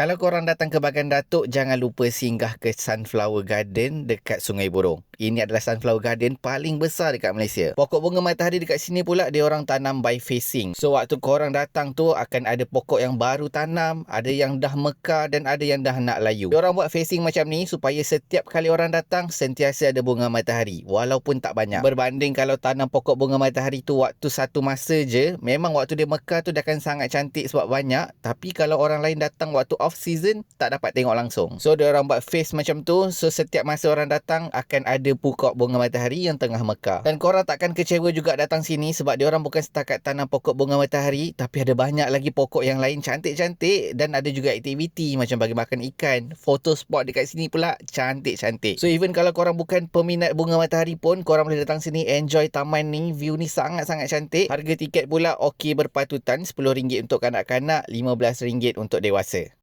Kalau korang datang ke Bagan Datuk, jangan lupa singgah ke Sunflower Garden dekat Sungai Burong. Ini adalah Sunflower Garden paling besar dekat Malaysia. Pokok bunga matahari dekat sini pula dia orang tanam by facing. So waktu korang datang tu akan ada pokok yang baru tanam, ada yang dah mekar dan ada yang dah nak layu. Dia orang buat facing macam ni supaya setiap kali orang datang sentiasa ada bunga matahari walaupun tak banyak. Berbanding kalau tanam pokok bunga matahari tu waktu satu masa je, memang waktu dia mekar tu dia akan sangat cantik sebab banyak, tapi kalau orang lain datang waktu off season tak dapat tengok langsung. So dia orang buat face macam tu, so setiap masa orang datang akan ada ada pokok bunga matahari yang tengah mekar. Dan korang takkan kecewa juga datang sini sebab dia orang bukan setakat tanam pokok bunga matahari tapi ada banyak lagi pokok yang lain cantik-cantik dan ada juga aktiviti macam bagi makan ikan. Foto spot dekat sini pula cantik-cantik. So even kalau korang bukan peminat bunga matahari pun korang boleh datang sini enjoy taman ni. View ni sangat-sangat cantik. Harga tiket pula okey berpatutan RM10 untuk kanak-kanak, RM15 untuk dewasa.